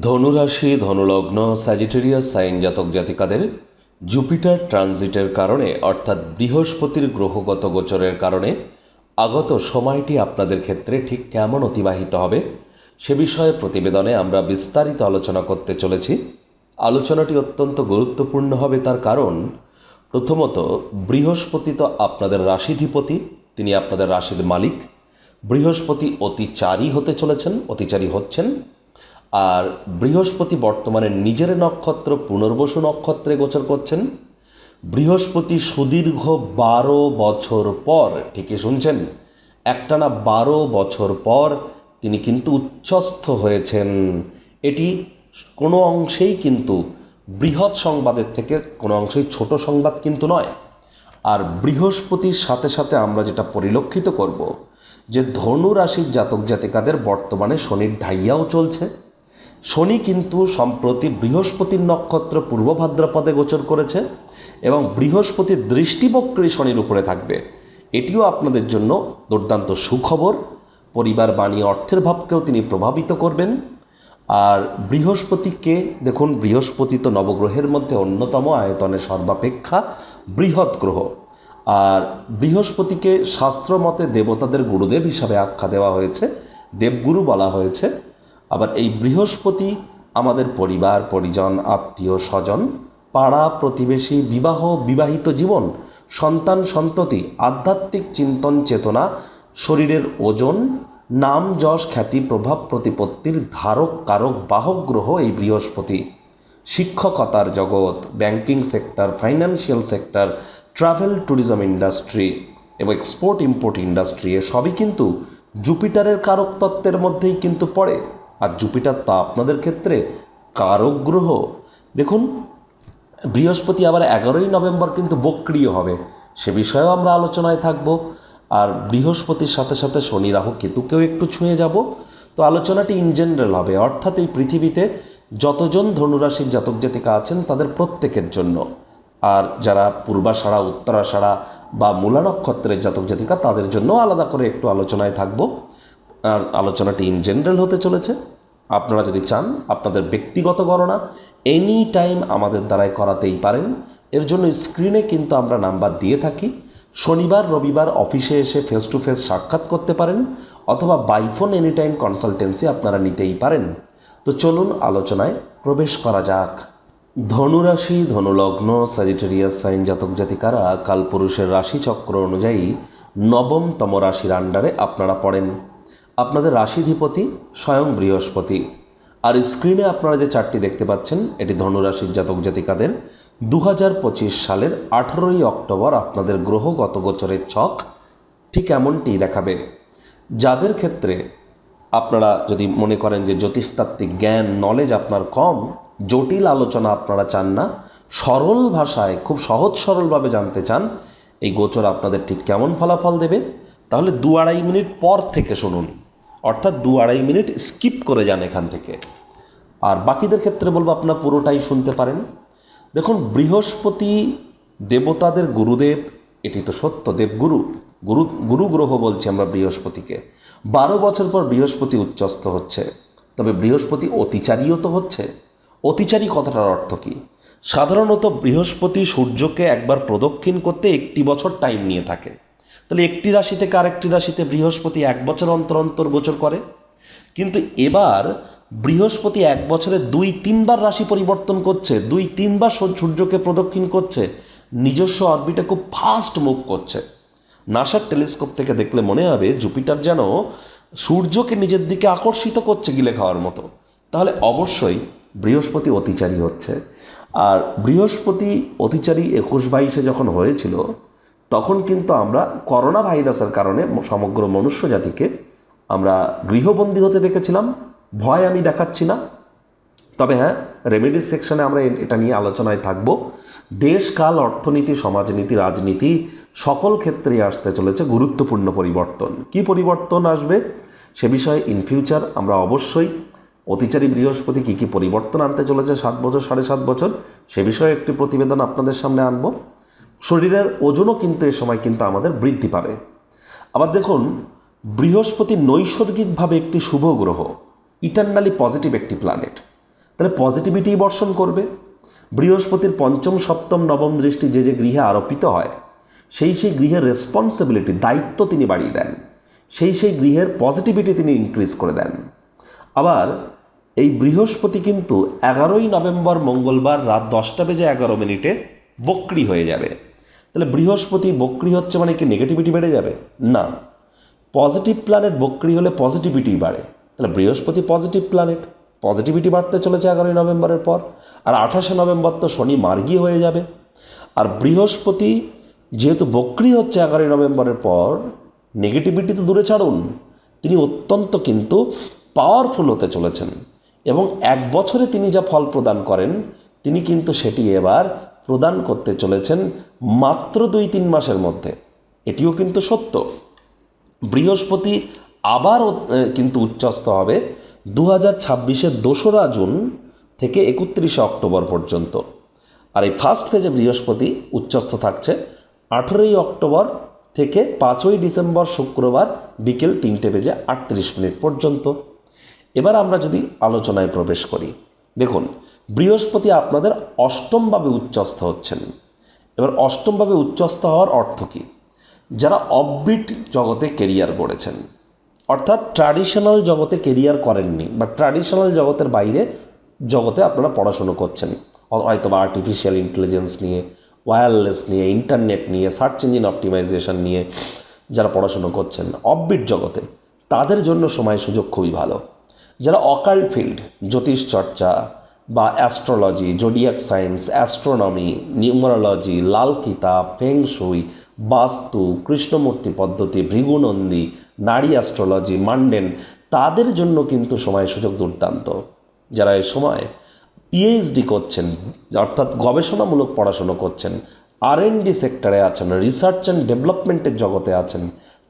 ধনুরাশি, ধনুলগ্ন Sagittarius sign জাতক জাতিকাদের জুপিটার ট্রানজিটের কারণে, অর্থাৎ বৃহস্পতির গ্রহগত গোচরের কারণে আগত সময়টি আপনাদের ক্ষেত্রে ঠিক কেমন অতিবাহিত হবে সে বিষয়ে প্রতিবেদনে আমরা বিস্তারিত আলোচনা করতে চলেছি। আলোচনাটি অত্যন্ত গুরুত্বপূর্ণ হবে তার কারণ, প্রথমত, বৃহস্পতি তো আপনাদের রাশিধিপতি, তিনি আপনাদের রাশির মালিক। বৃহস্পতি অতিচারী হতে চলেছেন, অতিচারী হচ্ছেন। আর বৃহস্পতি বর্তমানে নিজের নক্ষত্র পুনর্বসু নক্ষত্রে গোচর করছেন। বৃহস্পতি সুদীর্ঘ বারো বছর পর, ঠিকই শুনছেন, একটানা বারো বছর পর তিনি কিন্তু উচ্চস্থ হয়েছেন। এটি কোনো অংশেই কিন্তু বৃহৎ সংবাদের থেকে কোনো অংশেই ছোট সংবাদ কিন্তু নয়। আর বৃহস্পতির সাথে সাথে আমরা যেটা পরিলক্ষিত করব, যে ধনু রাশির জাতক জাতিকাদের বর্তমানে শনির ঢাইয়াও চলছে। শনি কিন্তু সম্প্রতি বৃহস্পতির নক্ষত্র পূর্ব ভাদ্রপদে গোচর করেছে এবং বৃহস্পতির দৃষ্টিবক্রী শনির উপরে থাকবে। এটিও আপনাদের জন্য দুর্দান্ত সুখবর। পরিবার বাণী অর্থের ভাবকেও তিনি প্রভাবিত করবেন। আর বৃহস্পতিকে দেখুন, বৃহস্পতি তো নবগ্রহের মধ্যে অন্যতম আয়তনে সর্বাপেক্ষা বৃহৎ গ্রহ। আর বৃহস্পতিকে শাস্ত্রমতে দেবতাদের গুরুদেব হিসাবে আখ্যা দেওয়া হয়েছে, দেবগুরু বলা হয়েছে। আবার এই বৃহস্পতি আমাদের পরিবার, পরিজন, আত্মীয়, স্বজন, পাড়া, প্রতিবেশী, বিবাহ, বিবাহিত জীবন, সন্তান, সন্ততি, আধ্যাত্মিক চিন্তন চেতনা, শরীরের ওজন, নাম, যশ, খ্যাতি, প্রভাব, প্রতিপত্তির ধারক, কারক, বাহক গ্রহ এই বৃহস্পতি। শিক্ষকতার জগৎ, banking sector, financial sector, travel tourism industry এবং এক্সপোর্ট ইম্পোর্ট ইন্ডাস্ট্রি এ সবই কিন্তু জুপিটারের কারক তত্ত্বের মধ্যেই কিন্তু পড়ে। আর জুপিটার তা আপনাদের ক্ষেত্রে কারক গ্রহ দেখুন, বৃহস্পতি আবার এগারোই নভেম্বর কিন্তু বক্রিয় হবে। সে বিষয়েও আমরা আলোচনায় থাকব। আর বৃহস্পতির সাথে সাথে শনি রাহু কেতুকেও একটু ছুঁয়ে যাব। তো আলোচনাটি ইন জেনারেল হবে, অর্থাৎ এই পৃথিবীতে যতজন ধনুরাশির জাতক জাতিকা আছেন তাদের প্রত্যেকের জন্য। আর যারা পূর্বাষাঢ়া, উত্তরাষাঢ়া বা মূলা নক্ষত্রের জাতক জাতিকা তাদের জন্য আলাদা করে একটু আলোচনায় থাকব। আর আলোচনাটি ইন জেনারেল হতে চলেছে। আপনারা যদি চান, আপনাদের ব্যক্তিগত গণনা এনি টাইম আমাদের দ্বারাই করাতেই পারেন। এর জন্য স্ক্রিনে কিন্তু আমরা নাম্বার দিয়ে থাকি। শনিবার, রবিবার অফিসে এসে ফেস টু ফেস সাক্ষাৎ করতে পারেন অথবা বাইফোন এনি টাইম কনসালটেন্সি আপনারা নিতেই পারেন। তো চলুন আলোচনায় প্রবেশ করা যাক। ধনুরাশি, ধনুলগ্ন স্যাজিটেরিয়াস সাইন জাতক জাতিকারা কালপুরুষের রাশিচক্র অনুযায়ী নবমতম রাশির আন্ডারে আপনারা পড়েন। আপনাদের রাশিধিপতি স্বয়ং বৃহস্পতি। আর স্ক্রিনে আপনারা যে চারটি দেখতে পাচ্ছেন, এটি ধনুরাশির জাতক জাতিকাদের। দু হাজার পঁচিশ সালের আঠেরোই অক্টোবর আপনাদের গ্রহগত গোচরের ছক ঠিক এমনটি দেখাবে। যাদের ক্ষেত্রে আপনারা যদি মনে করেন যে জ্যোতিষতাত্ত্বিক জ্ঞান নলেজ আপনার কম, জটিল আলোচনা আপনারা চান না, সরল ভাষায়, খুব সহজ সরলভাবে জানতে চান, এই গোচর আপনাদের ঠিক কেমন ফলাফল দেবে, তাহলে দু আড়াই মিনিট পর থেকে শুনুন। অর্থাৎ দু আড়াই মিনিট স্কিপ করে যান এখান থেকে। আর বাকিদের ক্ষেত্রে বলব, আপনার পুরোটাই শুনতে পারেন। দেখুন, বৃহস্পতি দেবতাদের গুরুদেব, এটি তো সত্য, দেবগুরু, গুরু গুরু গ্রহ বলছি আমরা বৃহস্পতিকে। বারো বছর পর বৃহস্পতি উচ্চস্থ হচ্ছে। তবে বৃহস্পতি অতিচারীও তো হচ্ছে। অতিচারী কথাটার অর্থ কী? সাধারণত বৃহস্পতি সূর্যকে একবার প্রদক্ষিণ করতে একটি বছর টাইম নিয়ে থাকে। তাহলে একটি রাশি থেকে আরেকটি রাশিতে বৃহস্পতি এক বছর অন্তর অন্তর গোচর করে। কিন্তু এবার বৃহস্পতি এক বছরে দুই তিনবার রাশি পরিবর্তন করছে, দুই তিনবার সূর্যকে প্রদক্ষিণ করছে, নিজস্ব অরবিটে খুব ফাস্ট মুভ করছে। নাসার টেলিস্কোপ থেকে দেখলে মনে হবে জুপিটার যেন সূর্যকে নিজের দিকে আকর্ষিত করছে গিলে খাওয়ার মতো। তাহলে অবশ্যই বৃহস্পতি অতিচারী হচ্ছে। আর বৃহস্পতি অতিচারী একুশ বাইশে যখন হয়েছিল তখন কিন্তু আমরা করোনা ভাইরাসের কারণে সমগ্র মনুষ্য জাতিকে আমরা গৃহবন্দী হতে দেখেছিলাম। ভয় আমি দেখাচ্ছি না। তবে হ্যাঁ রেমেডিস সেকশনে আমরা এটা নিয়ে আলোচনায় থাকব। দেশ, কাল, অর্থনীতি, সমাজনীতি, রাজনীতি সকল ক্ষেত্রেই আসতে চলেছে গুরুত্বপূর্ণ পরিবর্তন। কি পরিবর্তন আসবে সে বিষয়ে ইন ফিউচার আমরা অবশ্যই অতিচারী বৃহস্পতি কী কী পরিবর্তন আনতে চলেছে সাত বছর, সাড়ে সাত বছর, সে বিষয়ে একটি প্রতিবেদন আপনাদের সামনে আনব। শরীরের ওজনও কিন্তু এ সময় কিন্তু আমাদের বৃদ্ধি পাবে। আবার দেখুন, বৃহস্পতি নৈসর্গিকভাবে একটি শুভ গ্রহ ইটার্নালি পজিটিভ একটি প্ল্যানেট তাহলে পজিটিভিটি বর্ষণ করবে। বৃহস্পতির পঞ্চম, সপ্তম, নবম দৃষ্টি যে যে গৃহে আরোপিত হয়, সেই সেই গৃহের রেসপন্সিবিলিটি দায়িত্ব তিনি বাড়িয়ে দেন। সেই সেই গৃহের পজিটিভিটি তিনি ইনক্রিজ করে দেন। আবার এই বৃহস্পতি কিন্তু এগারোই নভেম্বর, মঙ্গলবার রাত দশটা বেজে এগারো মিনিটে বক্রি হয়ে যাবে। তাহলে বৃহস্পতি বক্রি হচ্ছে মানে কি নেগেটিভিটি বেড়ে যাবে? না। পজিটিভ প্ল্যানেট বক্রি হলে পজিটিভিটি বাড়ে। তাহলে বৃহস্পতি পজিটিভ প্ল্যানেট পজিটিভিটি বাড়তে চলেছে এগারোই নভেম্বরের পর, আর আঠাশে নভেম্বর তো শনি মার্গী হয়ে যাবে। আর বৃহস্পতি যেহেতু বক্রি হচ্ছে এগারোই নভেম্বরের পর নেগেটিভিটি তো দূরে ছাড়ুন, তিনি অত্যন্ত কিন্তু পাওয়ারফুল হতে চলেছেন। এবং এক বছরে তিনি যা ফল প্রদান করেন, তিনি কিন্তু সেটি এবার প্রদান করতে চলেছেন মাত্র দুই তিন মাসের মধ্যে। এটিও কিন্তু সত্য। বৃহস্পতি আবার কিন্তু উচ্চস্ত হবে দু হাজার ছাব্বিশের দোসরা জুন থেকে একত্রিশে অক্টোবর পর্যন্ত। আর এই ফার্স্ট ফেজে বৃহস্পতি উচ্চস্থ থাকছে আঠেরোই অক্টোবর থেকে পাঁচই ডিসেম্বর শুক্রবার বিকেল তিনটে বেজে আটত্রিশ মিনিট পর্যন্ত। এবার আমরা যদি আলোচনায় প্রবেশ করি, দেখুন বৃহস্পতি আপনাদের অষ্টমভাবে উচ্চস্থ হচ্ছেন। এবার অষ্টমভাবে উচ্চস্থ হওয়ার অর্থ কী? যারা অফবিট জগতে কেরিয়ার গড়েছেন, অর্থাৎ ট্র্যাডিশনাল জগতে কেরিয়ার করেননি বা ট্র্যাডিশনাল জগতের বাইরে জগতে আপনারা পড়াশুনো করছেন, হয়তো বা আর্টিফিশিয়াল ইন্টেলিজেন্স নিয়ে ওয়্যারলেস নিয়ে ইন্টারনেট নিয়ে সার্চ ইঞ্জিন অপটিমাইজেশন নিয়ে যারা পড়াশুনো করছেন অফবিট জগতে, তাদের জন্য সময় সুযোগ খুবই ভালো। যারা অকাল্ট ফিল্ড জ্যোতিষ চর্চা বা astrology zodiac science astronomy numerology Lal Kitab feng shui vastu Krishnamurthy পদ্ধতি ভৃগুনন্দী নারী অ্যাস্ট্রোলজি মান্ডেন তাদের জন্য কিন্তু সময় সুযোগ দুর্দান্ত। যারা এই সময় পিএইচডি করছেন, অর্থাৎ গবেষণামূলক পড়াশুনো করছেন আর ডি সেক্টরে আছেন রিসার্চ অ্যান্ড ডেভেলপমেন্টের জগতে আছেন,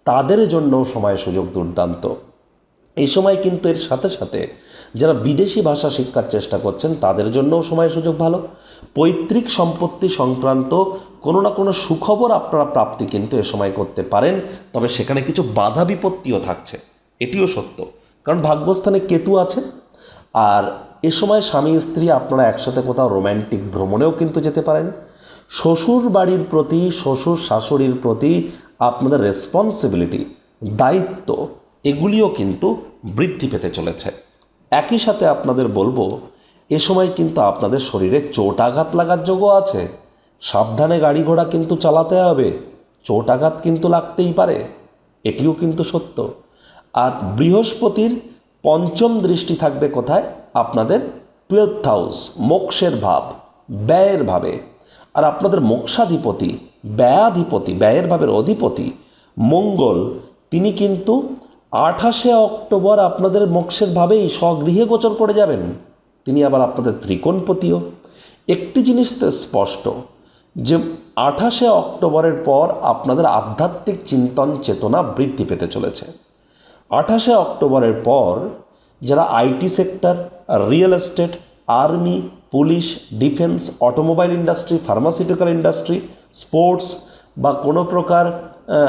তাদের জন্যও সময় সুযোগ দুর্দান্ত। এই সময় কিন্তু এর সাথে সাথে যারা বিদেশি ভাষা শিক্ষার চেষ্টা করছেন, তাদের জন্যও সময় সুযোগ ভালো। পৈতৃক সম্পত্তি সংক্রান্ত কোনো না কোনো সুখবর আপনারা প্রাপ্তি কিন্তু এ সময় করতে পারেন, তবে সেখানে কিছু বাধা বিপত্তিও থাকছে। এটিও সত্য। কারণ ভাগ্যস্থানে কেতু আছে, আর এ সময় স্বামী, স্ত্রী আপনারা একসাথে কোথাও রোম্যান্টিক ভ্রমণেও কিন্তু যেতে পারেন। শ্বশুর বাড়ির প্রতি, শ্বশুর শাশুড়ির প্রতি আপনাদের রেসপন্সিবিলিটি দায়িত্ব, এগুলিও কিন্তু বৃদ্ধি পেতে চলেছে। একই সাথে আপনাদের বলব, এ সময় কিন্তু আপনাদের শরীরে চোট আঘাত লাগার যোগ্য আছে। সাবধানে গাড়ি ঘোড়া কিন্তু চালাতে হবে, চোট আঘাত কিন্তু লাগতেই পারে, এটিও কিন্তু সত্য। আর বৃহস্পতির পঞ্চম দৃষ্টি থাকবে কোথায়? আপনাদের টুয়েলথ হাউস মোক্ষের ভাব, ব্যয়ের ভাবে। আর আপনাদের মোক্ষাধিপতি, ব্যয়াধিপতি, ব্যয়ের ভাবের অধিপতি, মঙ্গল, তিনি কিন্তু আঠাশে অক্টোবর আপনাদের মোক্ষের ভাবেই স্বগৃহে গোচর করে যাবেন। তিনি আবার আপনাদের ত্রিকোণপতিও। একটি জিনিস তো স্পষ্ট, যে আঠাশে অক্টোবরের পর আপনাদের আধ্যাত্মিক চিন্তন চেতনা বৃদ্ধি পেতে চলেছে। আঠাশে অক্টোবরের পর যারা IT sector, real estate, army, police, defence, automobile industry, pharmaceutical industry, sports বা কোনো প্রকার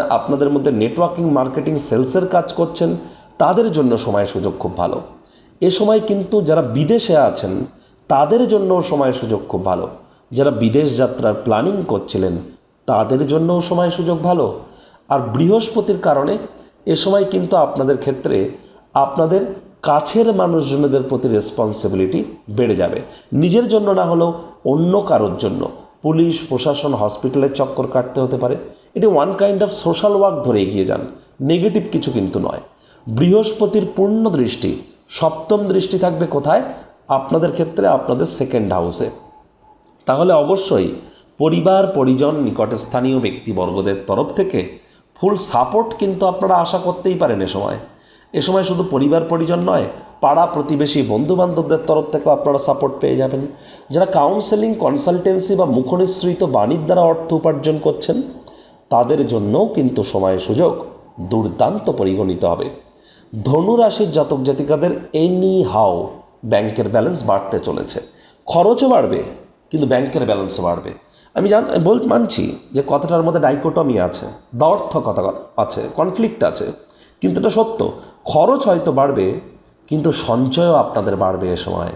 আপনাদের মধ্যে নেটওয়ার্কিং মার্কেটিং সেলসের কাজ করছেন, তাদের জন্য সময় সুযোগ খুব ভালো। এ সময় কিন্তু যারা বিদেশে আছেন, তাদের জন্য সময় সুযোগ খুব ভালো। যারা বিদেশ যাত্রার প্ল্যানিং করছিলেন, তাদের জন্যও সময় সুযোগ ভালো। আর বৃহস্পতির কারণে এ সময় কিন্তু আপনাদের ক্ষেত্রে আপনাদের কাছের মানুষজনদের প্রতি রেসপন্সিবিলিটি বেড়ে যাবে। নিজের জন্য না হলেও অন্য কারোর জন্য। পুলিশ, প্রশাসন হসপিটালের চক্কর কাটতে হতে পারে। এটি one kind of social work ধরে এগিয়ে যান। নেগেটিভ কিছু কিন্তু নয়। বৃহস্পতির পূর্ণ দৃষ্টি, সপ্তম দৃষ্টি থাকবে কোথায়? আপনাদের ক্ষেত্রে, আপনাদের সেকেন্ড হাউসে তাহলে অবশ্যই পরিবার, পরিজন, নিকটে স্থানীয় ব্যক্তিবর্গদের তরফ থেকে ফুল সাপোর্ট কিন্তু আপনারা আশা করতেই পারেন এ সময়। এ সময় শুধু পরিবার, পরিজন নয়, পাড়া, প্রতিবেশী, বন্ধুবান্ধবদের তরফ থেকেও আপনারা সাপোর্ট পেয়ে যাবেন। যারা কাউন্সেলিং কনসালটেন্সি বা মুখনিসৃত বাণীর দ্বারা অর্থ উপার্জন করছেন তাদের কিন্তু সময় সুযোগ দুর্দান্ত পরিগণিত হবে। ধনুরাশির জাতক জাতিকাদের এনি হাও ব্যাংকের ব্যালেন্স বাড়তে চলেছে। খরচও বাড়বে, কিন্তু ব্যাংকের ব্যালেন্সও বাড়বে। আমি জান, বল, মানছি যে কথাটার মধ্যে ডাইকোটমি আছে দ্বর্থকতা আছে কনফ্লিক্ট আছে, কিন্তু এটা সত্য। খরচ হয়তো বাড়বে, কিন্তু সঞ্চয়ও আপনাদের বাড়বে এ সময়।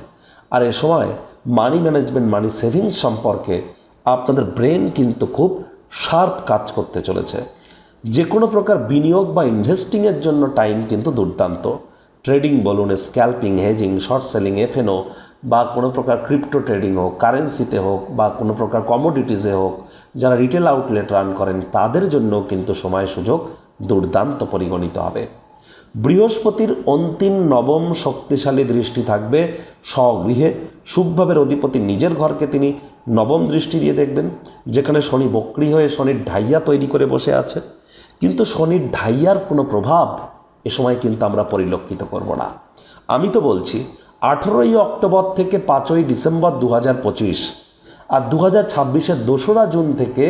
আর এ সময় মানি ম্যানেজমেন্ট মানি সেভিংস সম্পর্কে আপনাদের ব্রেন কিন্তু খুব শার্প কাজ করতে চলেছে। যে কোনো প্রকার বিনিয়োগ বা ইনভেস্টিংয়ের জন্য টাইম কিন্তু দুর্দান্ত। ট্রেডিং বলুন, scalping hedging short selling FNO বা কোনো প্রকার ক্রিপ্টো ট্রেডিং হোক কারেন্সিতে হোক বা কোনো প্রকার কমোডিটিসে হোক, যারা রিটেল আউটলেট রান করেন, তাদের জন্য কিন্তু সময় সুযোগ দুর্দান্ত পরিগণিত হবে। বৃহস্পতির অন্তিম নবম শক্তিশালী দৃষ্টি থাকবে স্বগৃহে। শুভভাবের অধিপতি নিজের ঘরকে তিনি নবম দৃষ্টি দিয়ে দেখবেন, যেখানে শনি বক্রি হয়ে শনির ঢাইয়া তৈরি করে বসে আছে। কিন্তু শনির ঢাইয়ার কোনো প্রভাব এ সময় কিন্তু আমরা পরিলক্ষিত করব না। আমি তো বলছি, আঠেরোই অক্টোবর থেকে পাঁচই ডিসেম্বর দু হাজার পঁচিশ আর দু হাজার ছাব্বিশের দোসরা জুন থেকে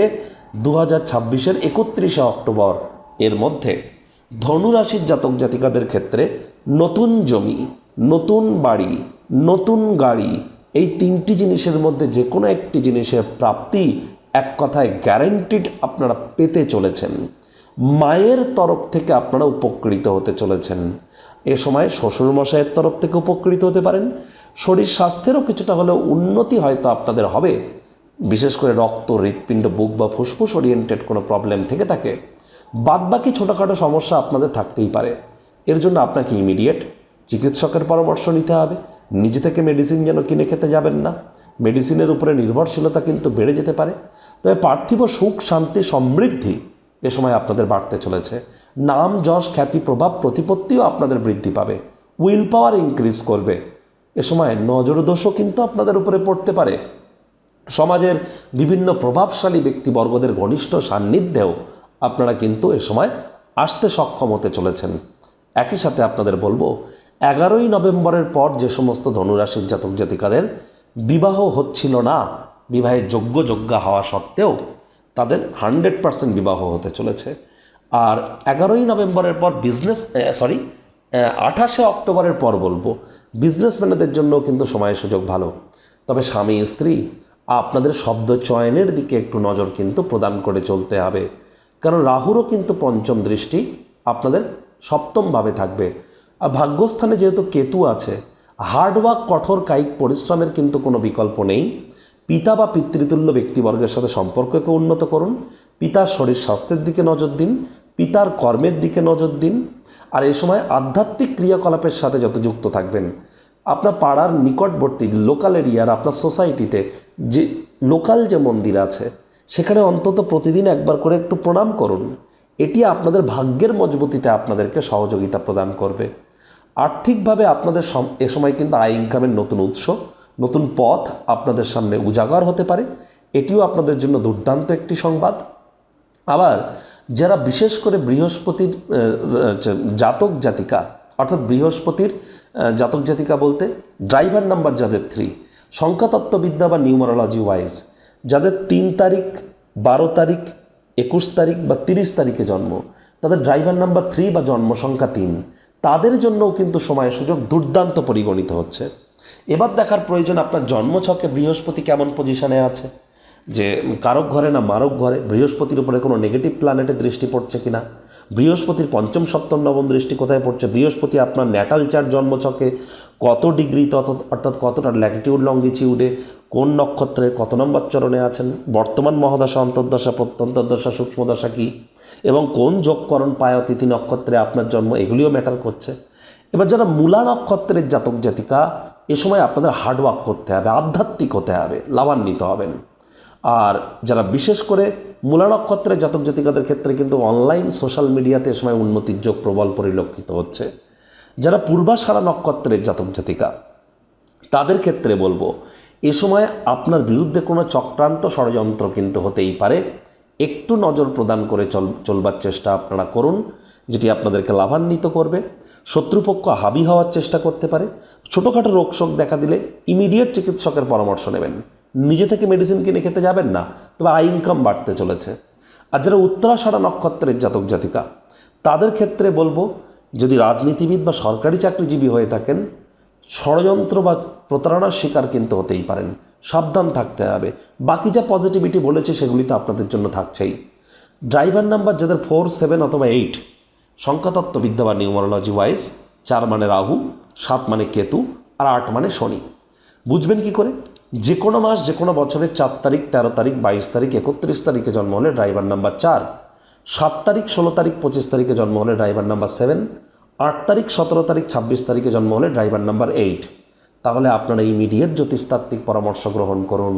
দু হাজার ছাব্বিশের একত্রিশে অক্টোবর এর মধ্যে ধনুরাশির জাতক জাতিকাদের ক্ষেত্রে নতুন জমি, নতুন বাড়ি, নতুন গাড়ি, এই তিনটি জিনিসের মধ্যে যে কোনো একটি জিনিসের প্রাপ্তি এক কথায় গ্যারেন্টিড আপনারা পেতে চলেছেন। মায়ের তরফ থেকে আপনারা উপকৃত হতে চলেছেন। এ সময় শ্বশুরমশাইয়ের তরফ থেকে উপকৃত হতে পারেন। শরীর স্বাস্থ্যেরও কিছুটা হলেও উন্নতি হয়তো আপনাদের হবে। বিশেষ করে রক্ত, হৃৎপিণ্ড, বুক বা ফুসফুস ওরিয়েন্টেড কোনো প্রবলেম থেকে থাকে। বাদবাকি ছোটোখাটো সমস্যা আপনাদের থাকতেই পারে। এর জন্য আপনাকে ইমিডিয়েট চিকিৎসকের পরামর্শ নিতে হবে। নিজে থেকে মেডিসিন যেন কিনে খেতে যাবেন না। মেডিসিনের উপরে নির্ভরশীলতা কিন্তু বেড়ে যেতে পারে। তবে পার্থিব সুখ, শান্তি, সমৃদ্ধি এ সময় আপনাদের বাড়তে চলেছে। নাম, যশ, খ্যাতি, প্রভাব, প্রতিপত্তিও আপনাদের বৃদ্ধি পাবে। উইল পাওয়ার ইনক্রিজ করবে। এ সময় নজর দোষও কিন্তু আপনাদের উপরে পড়তে পারে। সমাজের বিভিন্ন প্রভাবশালী ব্যক্তিবর্গদের ঘনিষ্ঠ সান্নিধ্যেও আপনারা কিন্তু এ সময় আসতে সক্ষম হতে চলেছেন। একই সাথে আপনাদের বলব, এগারোই নভেম্বরের পর যে সমস্ত ধনুরাশির জাতক জাতিকাদের বিবাহ হচ্ছিল না, বিবাহের যোগ্য যোগ্যা হওয়া সত্ত্বেও তাদের হান্ড্রেড পার্সেন্ট বিবাহ হতে চলেছে। আর এগারোই নভেম্বরের পর বিজনেস সরি আঠাশে অক্টোবরের পর বলব, বিজনেসম্যানদের জন্য কিন্তু সময়ের সুযোগ ভালো। তবে স্বামী, স্ত্রী, আপনাদের শব্দ চয়নের দিকে একটু নজর কিন্তু প্রদান করে চলতে হবে। কারণ রাহুরও কিন্তু পঞ্চম দৃষ্টি আপনাদের সপ্তমভাবে থাকবে। আর ভাগ্যস্থানে যেহেতু কেতু আছে, হার্ডওয়ার্ক, কঠোর, কায়িক পরিশ্রমের কিন্তু কোনো বিকল্প নেই। পিতা বা পিতৃতুল্য ব্যক্তিবর্গের সাথে সম্পর্ককে উন্নত করুন। পিতার শরীর স্বাস্থ্যের দিকে নজর দিন, পিতার কর্মের দিকে নজর দিন। আর এই সময় আধ্যাত্মিক ক্রিয়াকলাপের সাথে যত যুক্ত থাকবেন, আপনার পাড়ার নিকটবর্তী লোকাল এরিয়ার, আপনার সোসাইটিতে যে, লোকাল যে মন্দির আছে সেখানে অন্তত প্রতিদিন একবার করে একটু প্রণাম করুন। এটি আপনাদের ভাগ্যের মজবুতিতে আপনাদেরকে সহযোগিতা প্রদান করবে। আর্থিকভাবে আপনাদের এ সময় কিন্তু আয় ইনকামের নতুন উৎস, নতুন পথ আপনাদের সামনে উজাগর হতে পারে। এটিও আপনাদের জন্য দুর্দান্ত একটি সংবাদ। আবার যারা বিশেষ করে বৃহস্পতির জাতক জাতিকা, অর্থাৎ বৃহস্পতির জাতক জাতিকা বলতে ড্রাইভার নাম্বার যাদের থ্রি সংখ্যাতত্ত্ববিদ্যা বা নিউমারোলজি ওয়াইজ যাদের তিন তারিখ, বারো তারিখ, একুশ তারিখ বা তিরিশ তারিখে জন্ম, তাদের ড্রাইভার নাম্বার থ্রি বা জন্ম সংখ্যা তিন, তাদের জন্যও কিন্তু সময় সুযোগ দুর্দান্ত পরিগণিত হচ্ছে। এবার দেখার প্রয়োজন আপনার জন্মছকে বৃহস্পতি কেমন পজিশনে আছে? যে কারক ঘরে না মারক ঘরে, বৃহস্পতির উপরে কোনো নেগেটিভ প্ল্যানেটের দৃষ্টি পড়ছে কিনা? বৃহস্পতির পঞ্চম, সপ্তম, নবম দৃষ্টি কোথায় পড়ছে? বৃহস্পতি আপনার ন্যাটাল চার জন্মছকে কত ডিগ্রি তত অর্থাৎ কতটা ল্যাটিটিউড লঙ্গিচিউডে কোন নক্ষত্রে কত নম্বর চরণে আছেন, বর্তমান মহাদশা, অন্তর্দশা প্রত্যন্তর্দশা সূক্ষ্মদশা কী, এবং কোন যোগকরণ পায় তিথি নক্ষত্রে আপনার জন্ম, এগুলিও ম্যাটার করছে। এবার যারা মূলা নক্ষত্রের জাতক জাতিকা, এ সময় আপনাদের হার্ডওয়ার্ক করতে হবে, আধ্যাত্মিক হতে হবে, লাভান্বিত হবেন। আর যারা বিশেষ করে মূলা নক্ষত্রের জাতক জাতিকাদের ক্ষেত্রে কিন্তু অনলাইন সোশ্যাল মিডিয়াতে এ সময় উন্নতির যোগ প্রবল পরিলক্ষিত হচ্ছে। যারা পূর্বাশারা নক্ষত্রের জাতক জাতিকা, তাদের ক্ষেত্রে বলব, এ সময় আপনার বিরুদ্ধে কোনো চক্রান্ত ষড়যন্ত্র কিন্তু হতেই পারে। একটু নজর প্রদান করে চল, চলবার চেষ্টা আপনারা করুন, যেটি আপনাদেরকে লাভান্বিত করবে। শত্রুপক্ষ হাবি হওয়ার চেষ্টা করতে পারে। ছোটোখাটো রোগ শোক দেখা দিলে ইমিডিয়েট চিকিৎসকের পরামর্শ নেবেন। নিজে থেকে মেডিসিন কিনে খেতে যাবেন না, তবে আয় ইনকাম বাড়তে চলেছে। আর যারা উত্তরাষাঢ়া নক্ষত্রের জাতক জাতিকা, তাদের ক্ষেত্রে বলব যদি রাজনীতিবিদ বা সরকারি চাকরিজীবী হয়ে থাকেন, ষড়যন্ত্র বা প্রতারণার শিকার কিন্তু হতেই পারেন। সাবধান থাকতে হবে। বাকি যা পজিটিভিটি বলেছে সেগুলি তো আপনাদের জন্য থাকছেই। ড্রাইভার নাম্বার যাদের ফোর, সেভেন অথবা এইট সংখ্যাতত্ত্ববিদ্যা বা নিউমারোলজি ওয়াইজ, চার মানে রাহু, সাত মানে কেতু আর আট মানে শনি। বুঝবেন কি করে? যে কোনো মাস, যে কোনো বছরের চার তারিখ, তেরো তারিখ, বাইশ তারিখ, একত্রিশ তারিখে জন্ম হলে ড্রাইভার নাম্বার চার। সাত তারিখ, ষোলো তারিখ, পঁচিশ তারিখে জন্ম হলে ড্রাইভার নাম্বার সেভেন আট তারিখ, সতেরো তারিখ, ছাব্বিশ তারিখে জন্ম হলে ড্রাইভার নাম্বার এইট তাহলে আপনারা ইমিডিয়েট জ্যোতিষতাত্ত্বিক পরামর্শ গ্রহণ করুন।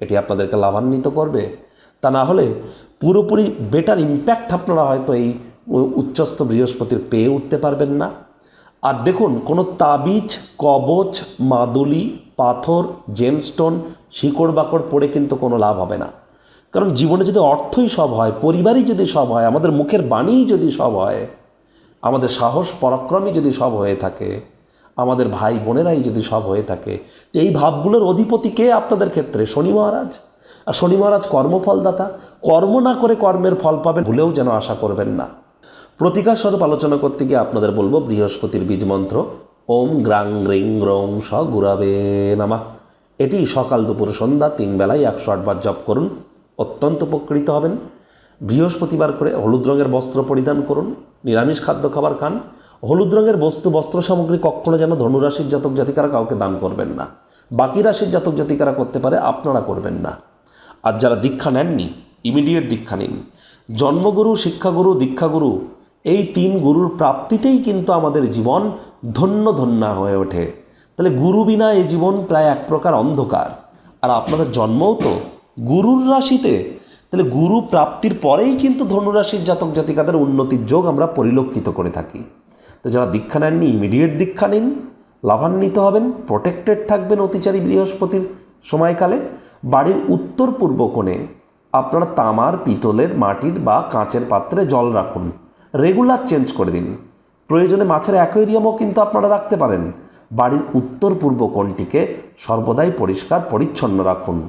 এটি আপনাদেরকে লাভান্বিত করবে। তা না হলে পুরোপুরি বেটার ইম্প্যাক্ট আপনারা হয়তো এই উচ্চস্থ বৃহস্পতির পেয়ে উঠতে পারবেন না। আর দেখুন, কোনো তাবিজ, কবচ, মাদুলি, পাথর জেমস্টোন শিকড় বাকড় পড়ে কিন্তু কোনো লাভ হবে না। কারণ জীবনে যদি অর্থই সব হয়, পরিবারই যদি সব হয়, আমাদের মুখের বাণীই যদি সব হয়, আমাদের সাহস পরাক্রমই যদি সব হয়ে থাকে, আমাদের ভাই বোনেরাই যদি সব হয়ে থাকে, তো এই ভাবগুলোর অধিপতি কে আপনাদের ক্ষেত্রে? শনি মহারাজ। আর শনি মহারাজ কর্মফলদাতা। কর্ম না করে কর্মের ফল পাবেন, ভুলেও যেন আশা করবেন না। প্রতিকার স্বরূপ আলোচনা করতে গিয়ে আপনাদের বলব, বৃহস্পতির বীজ মন্ত্র, ওম গ্রাং গ্রিং গ্রং স গুরাবে নামা। এটি সকাল দুপুর সন্ধ্যা তিন বেলায় একশো আটবার জপ করুন। অত্যন্ত উপকৃত হবেন। বৃহস্পতিবার করে হলুদ রঙের বস্ত্র পরিধান করুন, নিরামিষ খাদ্য খাবার খান। হলুদ রঙের বস্তু, বস্ত্র সামগ্রী কখনো যেন ধনুরাশির জাতক জাতিকারা কাউকে দান করবেন না। বাকি রাশির জাতক জাতিকারা করতে পারে, আপনারা করবেন না। আর যারা দীক্ষা নেননি ইমিডিয়েট দীক্ষা নিন। জন্মগুরু, শিক্ষাগুরু, দীক্ষাগুরু, এই তিন গুরুর প্রাপ্তিতেই কিন্তু আমাদের জীবন ধন্য ধন্যা হয়ে ওঠে। তাহলে গুরু বিনা এই জীবন প্রায় এক প্রকার অন্ধকার। আর আপনাদের জন্মও তো গুরুর রাশিতে, তাহলে গুরু প্রাপ্তির পরেই কিন্তু ধনুরাশির জাতক জাতিকাদের উন্নতির যোগ আমরা পরিলক্ষিত করে থাকি। তো যারা দীক্ষা নেননি ইমিডিয়েট দীক্ষা নিন, লাভান্বিত হবেন প্রোটেক্টেড থাকবেন অতিচারী বৃহস্পতির সময়কালে। বাড়ির উত্তর পূর্ব কোণে আপনারা তামার, পিতলের, মাটির বা কাঁচের পাত্রে জল রাখুন। রেগুলার চেঞ্জ করে দিন। প্রয়োজনে মাছের অ্যাকোয়ারিয়ামও কিন্তু আপনারা রাখতে পারেন। বাড়ির উত্তর পূর্ব কোণটিকে সর্বদাই পরিষ্কার, পরিচ্ছন্ন রাখুন।